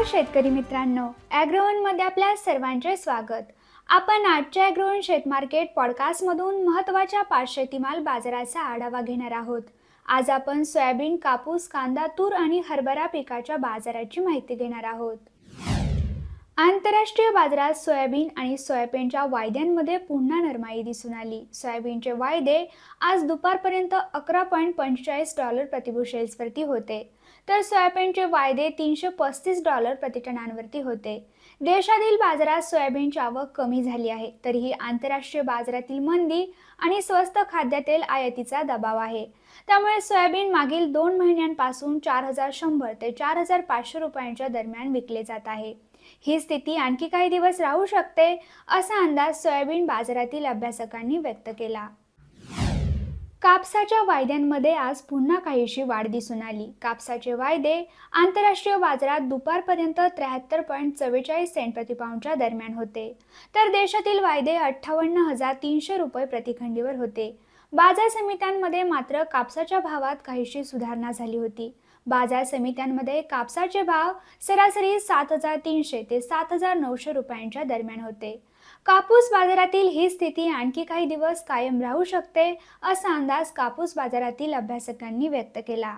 नमस्कार शेतकरी मित्रांनो ॲग्रोवनमध्ये आपल्या सर्वांचे स्वागत. आपण आजच्या ॲग्रोवन शेत मार्केट पॉडकास्टमधून महत्त्वाच्या पाच शेतीमाल बाजाराचा आढावा घेणार आहोत. आज आपण सोयाबीन कापूस कांदा तूर आणि हरभरा पिकाच्या बाजाराची माहिती घेणार आहोत. आंतरराष्ट्रीय बाजारात सोयाबीन आणि सोयाबीनच्या वायद्यांमध्ये पुन्हा नरमाई दिसून आली. सोयाबीनचे वायदे आज दुपारपर्यंत अकरा पॉईंट पंचेचाळीस डॉलर प्रतिबुशेल्सवरती होते. तर सोयाबीनचे वायदे तीनशे पस्तीस डॉलर प्रतिटनांवरती होते. देशातील बाजारात सोयाबीनची आवक कमी झाली आहे तरीही आंतरराष्ट्रीय बाजारातील मंदी आणि स्वस्त खाद्यतेल आयातीचा दबाव आहे. त्यामुळे सोयाबीन मागील दोन महिन्यांपासून चार हजार शंभर ते चार हजार पाचशे रुपयांच्या दरम्यान विकले जात आहे. ही स्थिती आणखी काही दिवस राहू शकते असा अंदाज सोयाबीन बाजारातील अभ्यासकांनी व्यक्त केला. कापसाच्या वायद्यांमध्ये आज पुन्हा काहीशी वाढ दिसून आली. कापसाचे वायदे आंतरराष्ट्रीय बाजारात दुपारपर्यंत त्र्याहत्तर पॉईंट चव्वेचाळीस सेंट प्रतिपाऊंडच्या दरम्यान होते. तर देशातील वायदे अठ्ठावन्न हजार तीनशे रुपये प्रतिखंडीवर होते. बाजार समित्यांमध्ये मात्र कापसाच्या भावात काहीशी सुधारणा झाली होती. बाजार समित्यांमध्ये कापसाचे भाव सरासरी सात हजार तीनशे ते सात हजार नऊशे रुपयांच्या दरम्यान होते. कापूस बाजारातील ही स्थिती आणखी काही दिवस कायम राहू शकते असा अंदाज कापूस बाजारातील अभ्यासकांनी व्यक्त केला.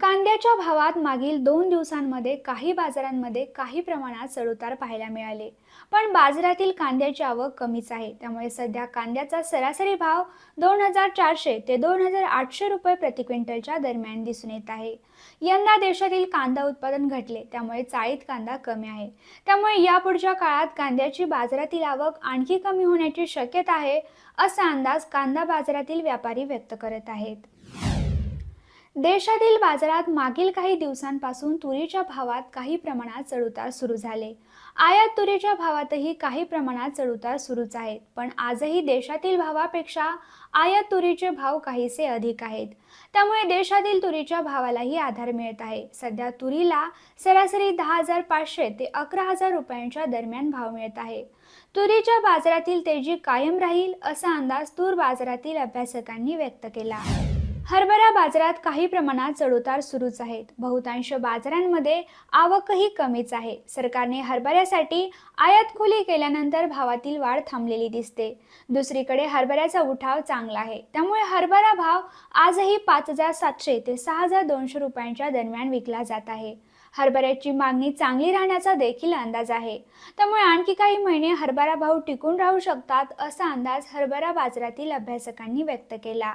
कांद्याच्या भावात मागील दोन दिवसांमध्ये काही बाजारांमध्ये काही प्रमाणात चढउतार पाहायला मिळाले. पण बाजारातील कांद्याची आवक कमीच आहे. त्यामुळे सध्या कांद्याचा सरासरी भाव दोन हजार चारशे ते दोन हजार आठशे रुपये प्रति क्विंटलच्या दरम्यान दिसून येत आहे. यंदा देशातील कांदा उत्पादन घटले त्यामुळे चाळीत कांदा कमी आहे. त्यामुळे यापुढच्या काळात कांद्याची बाजारातील आवक आणखी कमी होण्याची शक्यता आहे असा अंदाज कांदा बाजारातील व्यापारी व्यक्त करत आहेत. देशातील बाजारात मागील काही दिवसांपासून तुरीच्या भावात काही प्रमाणात चढउतार सुरू झाले. आयात तुरीच्या भावातही काही प्रमाणात चढउतार सुरूच आहेत पण आजही देशातील भावापेक्षा आयात तुरीचे भाव काहीसे अधिक आहेत. त्यामुळे देशातील तुरीच्या भावालाही आधार मिळत आहे. सध्या तुरीला सरासरी दहा हजार पाचशे ते अकरा हजार रुपयांच्या दरम्यान भाव मिळत आहे. तुरीच्या बाजारातील तेजी कायम राहील असा अंदाज तूर बाजारातील अभ्यासकांनी व्यक्त केला हरभरा बाजारात काही प्रमाणात चढउतार सुरूच आहेत. बहुतांश बाजारांमध्ये आवकही कमीच आहे. सरकारने हरभऱ्यासाठी आयात खुली केल्यानंतर भावातील वाढ थांबलेली दिसते. दुसरीकडे हरभऱ्याचा उठाव चांगला आहे. त्यामुळे हरभरा भाव आजही पाच हजार सातशे ते सहा हजार दोनशे रुपयांच्या दरम्यान विकला जात आहे. हरभऱ्याची मागणी चांगली राहण्याचा देखील अंदाज आहे. त्यामुळे आणखी काही महिने हरभरा भाव टिकून राहू शकतात असा अंदाज हरभरा बाजारातील अभ्यासकांनी व्यक्त केला.